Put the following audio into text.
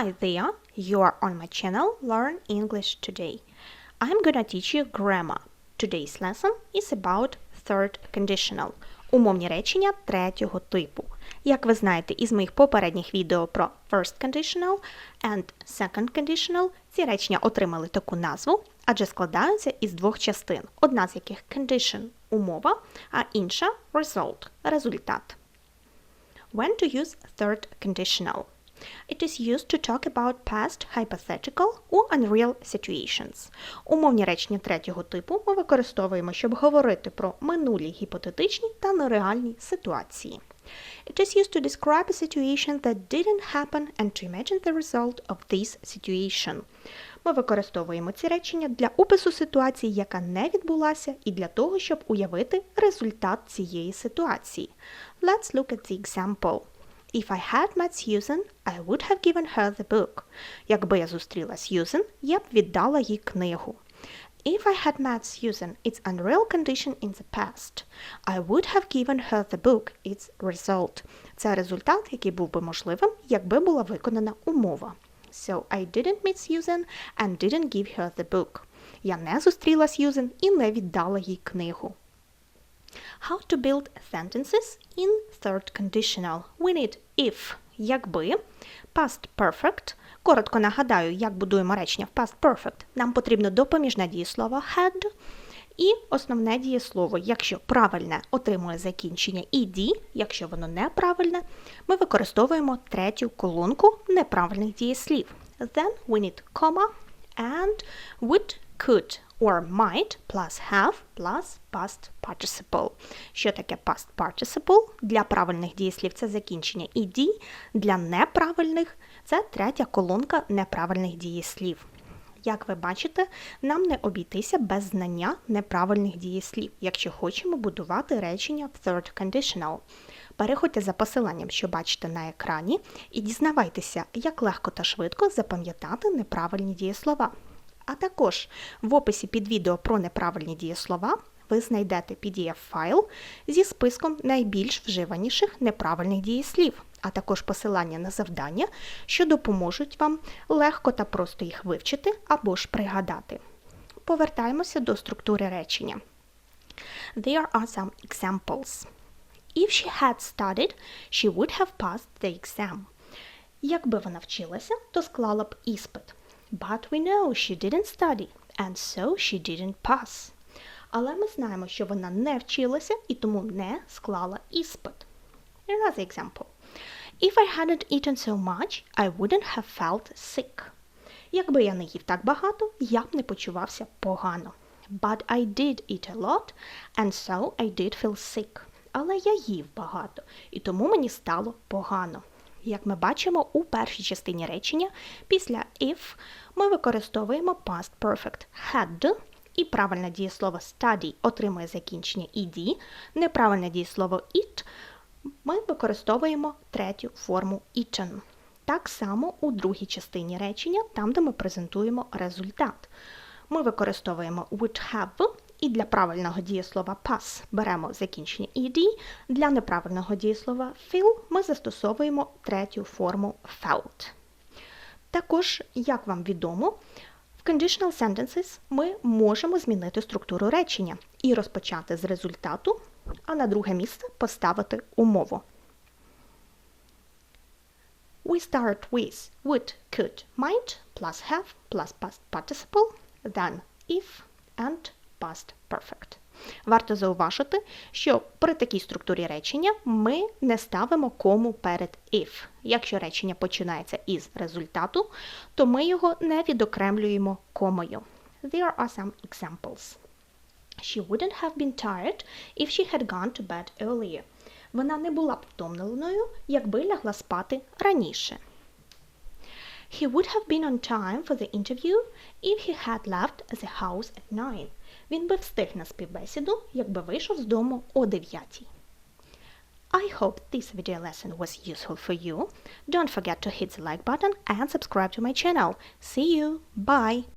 Hi there, you are on my channel Learn English Today. I'm gonna teach you grammar. Today's lesson is about third conditional. Умовні речення третього типу. Як ви знаєте із моїх попередніх відео про first conditional and second conditional, ці речення отримали таку назву, адже складаються із двох частин, одна з яких condition – умова, а інша result – результат. When to use third conditional? It is used to talk about past hypothetical or unreal situations. Умовні речення третього типу ми використовуємо, щоб говорити про минулі гіпотетичні та нереальні ситуації. It is used to describe a situation that didn't happen and to imagine the result of this situation. Ми використовуємо ці речення для опису ситуації, яка не відбулася, і для того, щоб уявити результат цієї ситуації. Let's look at the example. If I had met Susan, I would have given her the book. Якби я зустріла Сьюзен, я б віддала їй книгу. If I had met Susan, it's unreal condition in the past. I would have given her the book, its result. Це результат, який був би можливим, якби була виконана умова. So I didn't meet Susan and didn't give her the book. Я не зустріла Сьюзен і не віддала їй книгу. How to build sentences in third conditional. We need if, якби, past perfect. Коротко нагадаю, як будуємо речення в past perfect. Нам потрібно допоміжне дієслово had і основне дієслово. Якщо правильне отримує закінчення ed, якщо воно неправильне, ми використовуємо третю колонку неправильних дієслів. Then we need comma and would, could or might plus have plus past participle. Що таке past participle? Для правильних дієслів це закінчення ed, для неправильних це третя колонка неправильних дієслів. Як ви бачите, нам не обійтися без знання неправильних дієслів, якщо хочемо будувати речення в third conditional. Переходьте за посиланням, що бачите на екрані, і дізнавайтеся, як легко та швидко запам'ятати неправильні дієслова. А також в описі під відео про неправильні дієслова ви знайдете PDF-файл зі списком найбільш вживаніших неправильних дієслів, а також посилання на завдання, що допоможуть вам легко та просто їх вивчити або ж пригадати. Повертаємося до структури речення. There are some examples. If she had studied, she would have passed the exam. Якби вона вчилася, то склала б іспит. But we know she didn't study, and so she didn't pass. Але ми знаємо, що вона не вчилася і тому не склала іспит. Another example. If I hadn't eaten so much, I wouldn't have felt sick. Якби я не їв так багато, я б не почувався погано. But I did eat a lot, and so I did feel sick. Але я їв багато, і тому мені стало погано. Як ми бачимо у першій частині речення, після if ми використовуємо past perfect had, і правильне дієслово study отримує закінчення ed, неправильне дієслово it ми використовуємо третю форму eaten. Так само у другій частині речення, там, де ми презентуємо результат. Ми використовуємо would have, і для правильного дієслова pass беремо закінчення ed, для неправильного дієслова feel ми застосовуємо третю форму felt. Також, як вам відомо, в conditional sentences ми можемо змінити структуру речення і розпочати з результату, а на друге місце поставити умову. We start with would, could, might, plus have, plus past participle, then if and past perfect. Варто зауважити, що при такій структурі речення ми не ставимо кому перед if. Якщо речення починається із результату, то ми його не відокремлюємо комою. There are some examples. She wouldn't have been tired if she had gone to bed earlier. Вона не була б втомленою, якби лягла спати раніше. He would have been on time for the interview if he had left the house at 9. Він би встиг на співбесіду, якби вийшов з дому о 9. I hope this video lesson was useful for you. Don't forget to hit the like button and subscribe to my channel. See you. Bye.